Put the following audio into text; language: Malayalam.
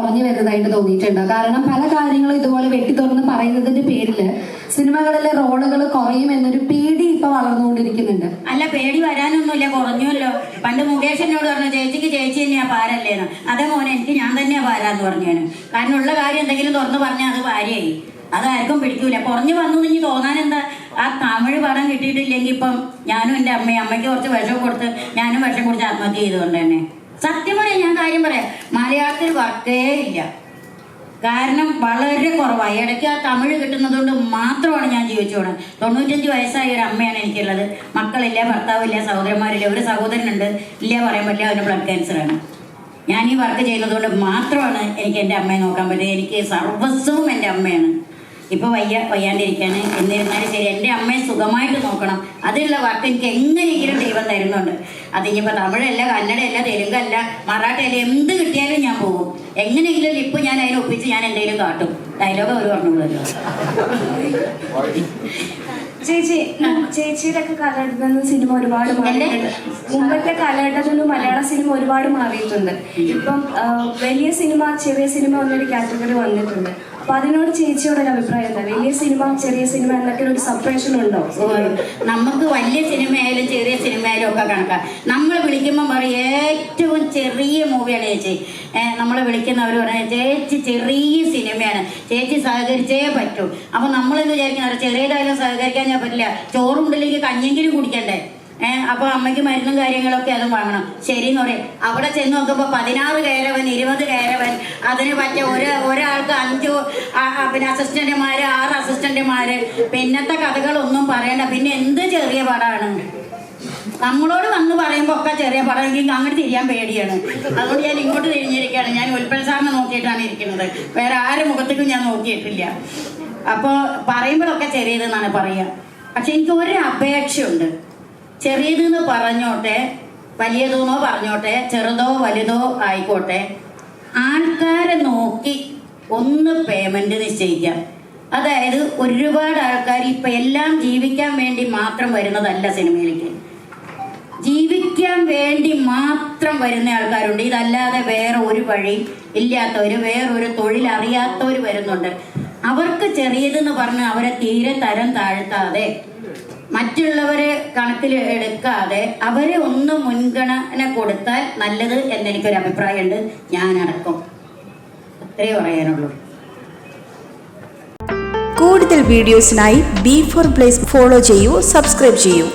കുറഞ്ഞു വരുന്നതായിട്ട് തോന്നിയിട്ടുണ്ട്. കാരണം പല കാര്യങ്ങളും ഇതുപോലെ വെട്ടി തുറന്ന് പറയുന്നതിന്റെ പേരിൽ സിനിമകളിലെ റോളുകൾ കുറയും എന്നൊരു പേടി ഇപ്പൊ വളർന്നുകൊണ്ടിരിക്കുന്നുണ്ട്. അല്ല പേടി വരാനൊന്നുമില്ല. കുറഞ്ഞല്ലോ പണ്ട് മുകേഷ് എന്നോട് പറഞ്ഞു ചേച്ചിക്ക് ചേച്ചി തന്നെയാ പാരല്ലേന്ന്. അതേ മോനെ എനിക്ക് ഞാൻ തന്നെയാ പാരാന്ന് പറഞ്ഞു കാരണം ഉള്ള കാര്യം എന്തെങ്കിലും തുറന്ന് പറഞ്ഞാൽ അത് ഭാര്യയായി അതാർക്കും പിടിക്കൂല. കുറഞ്ഞു വന്നു ഇനി തോന്നാൻ എന്താ? ആ തമിഴ് പടം കിട്ടിയിട്ടില്ലെങ്കിൽ ഇപ്പം ഞാനും എന്റെ അമ്മയും അമ്മയ്ക്ക് കുറച്ച് വിഷം കൊടുത്ത് ഞാനും വിഷം കുടിച്ച് ആത്മഹത്യ ചെയ്തുകൊണ്ട് തന്നെ. സത്യം പറയാം ഞാൻ കാര്യം പറയാം. മലയാളത്തിൽ ഇല്ല. കാരണം വളരെ കുറവാണ് ഇടയ്ക്ക് ആ തമിഴ് കിട്ടുന്നതുകൊണ്ട് മാത്രമാണ് ഞാൻ ജീവിച്ചു പോണത്. തൊണ്ണൂറ്റഞ്ച് വയസ്സായ ഒരു അമ്മയാണ് എനിക്കുള്ളത്. മക്കളില്ല ഭർത്താവില്ല സഹോദരന്മാരില്ല. ഒരു സഹോദരനുണ്ട്. ഇല്ല പറയാൻ പറ്റില്ല. അവന് ബ്ലഡ് ക്യാൻസറാണ് ഞാൻ ഈ വർക്ക് ചെയ്യുന്നതുകൊണ്ട് മാത്രമാണ് എനിക്ക് എന്റെ അമ്മയെ നോക്കാൻ പറ്റുന്നത് എനിക്ക് സർവസ്വവും എന്റെ അമ്മയാണ്. ഇപ്പൊ വയ്യ വയ്യാണ്ടിരിക്കാണ് എന്നിരുന്നാലും ശരി എന്റെ അമ്മയെ സുഖമായിട്ട് നോക്കണം. അതിനുള്ള വർക്ക് എനിക്ക് എങ്ങനെയെങ്കിലും ദൈവം തരുന്നുണ്ട്. അത് ഇനിയിപ്പോൾ തമിഴല്ല കന്നഡയല്ല തെലുങ്കല്ല മറാഠയല്ല എന്ത് കിട്ടിയാലും ഞാൻ പോകും. എങ്ങനെയെങ്കിലും ഇപ്പൊ ഞാൻ അതിനെ ഒപ്പിച്ച് ഞാൻ എന്തെങ്കിലും കാട്ടും. ഡയലോഗ് അവർ പറഞ്ഞോളൂ ചേച്ചി ചേച്ചിയുടെ ഒക്കെ കാലഘട്ടത്തിൽ സിനിമ ഒരുപാട് മുമ്പത്തെ കാലഘട്ടത്തിൽ നിന്ന് മലയാള സിനിമ ഒരുപാട് മാറിയിട്ടുണ്ട്. ഇപ്പം വലിയ സിനിമ ചെറിയ സിനിമ എന്നൊരു കാറ്റഗറി വന്നിട്ടുണ്ട്. അപ്പൊ അതിനോട് ചേച്ചിയോട് അഭിപ്രായം എന്താ? വലിയ സിനിമ ചെറിയ സിനിമ എന്നൊക്കെ ഒരു സെപ്പറേഷൻ ഉണ്ടോ? നമുക്ക് വലിയ സിനിമയായാലും ചെറിയ സിനിമയായാലും ഒക്കെ കണക്കാം. നമ്മൾ വിളിക്കുമ്പോൾ പറയും ഏറ്റവും ചെറിയ മൂവിയാണ് ചേച്ചി. നമ്മൾ വിളിക്കുന്നവർ പറഞ്ഞാൽ ചേച്ചി ചെറിയ സിനിമയാണ്. ചേച്ചി സഹകരിച്ചേ പറ്റൂ. അപ്പോൾ നമ്മളെന്ന് വിചാരിക്കുന്നത് ചെറിയതായാലും സഹകരിക്കാൻ ഞാൻ പറ്റില്ല. ചോറുണ്ടില്ലെങ്കിൽ കഞ്ഞെങ്കിലും കുടിക്കണ്ടേ? ഏഹ് അപ്പൊ അമ്മയ്ക്ക് മരുന്നും കാര്യങ്ങളൊക്കെ അതും വാങ്ങണം. ശരി എന്ന് പറയും. അവിടെ ചെന്ന് നോക്കുമ്പോൾ പതിനാറ് കയറവൻ ഇരുപത് കയറവൻ അതിന് പറ്റിയ ഒരു ഒരാൾക്ക് അഞ്ചു പിന്നെ അസിസ്റ്റന്റുമാര് ആറ് അസിസ്റ്റന്റുമാര് പിന്നത്തെ കഥകളൊന്നും പറയണ്ട. പിന്നെ എന്ത് ചെറിയ പടമാണ് നമ്മളോട് വന്ന് പറയുമ്പോൾ ഒക്കെ ചെറിയ പടം. എനിക്ക് അങ്ങോട്ട് തിരിയാൻ പേടിയാണ്. അതുകൊണ്ട് ഞാൻ ഇങ്ങോട്ട് തിരിഞ്ഞിരിക്കുകയാണ്. ഞാൻ ഉൽപ്പൽ സാറിനെ നോക്കിയിട്ടാണ് ഇരിക്കുന്നത്. വേറെ ആരും മുഖത്തേക്കും ഞാൻ നോക്കിയിട്ടില്ല. അപ്പോൾ പറയുമ്പോഴൊക്കെ ചെറിയതെന്നാണ് പറയുക. പക്ഷെ എനിക്ക് ഒരു അപേക്ഷയുണ്ട്. ചെറിയതെന്ന് പറഞ്ഞോട്ടെ വലിയതെന്നോ പറഞ്ഞോട്ടെ ചെറുതോ വലുതോ ആയിക്കോട്ടെ ആൾക്കാരെ നോക്കി ഒന്ന് പേയ്മെന്റ് നിശ്ചയിക്കാം. അതായത് ഒരുപാട് ആൾക്കാർ ഇപ്പൊ എല്ലാം ജീവിക്കാൻ വേണ്ടി മാത്രം വരുന്നതല്ല സിനിമയിലേക്ക്. ജീവിക്കാൻ വേണ്ടി മാത്രം വരുന്ന ആൾക്കാരുണ്ട്. ഇതല്ലാതെ വേറെ ഒരു വഴി ഇല്ലാത്തവർ വേറൊരു തൊഴിൽ അറിയാത്തവർ വരുന്നുണ്ട്. അവർക്ക് ചെറിയതെന്ന് പറഞ്ഞ് അവരെ തീരെ തരം താഴ്ത്താതെ മറ്റുള്ളവരെ കണക്കിൽ എടുക്കാതെ അവരെ ഒന്ന് മുൻഗണന കൊടുത്താൽ നല്ലത് എന്നെനിക്കൊരു അഭിപ്രായമുണ്ട്. ഞാനടക്കം. അത്രേ പറയാനുള്ളൂ. കൂടുതൽ വീഡിയോസിനായി ബി ഫോർ പ്ലേസ് ഫോളോ ചെയ്യൂ സബ്സ്ക്രൈബ് ചെയ്യൂ.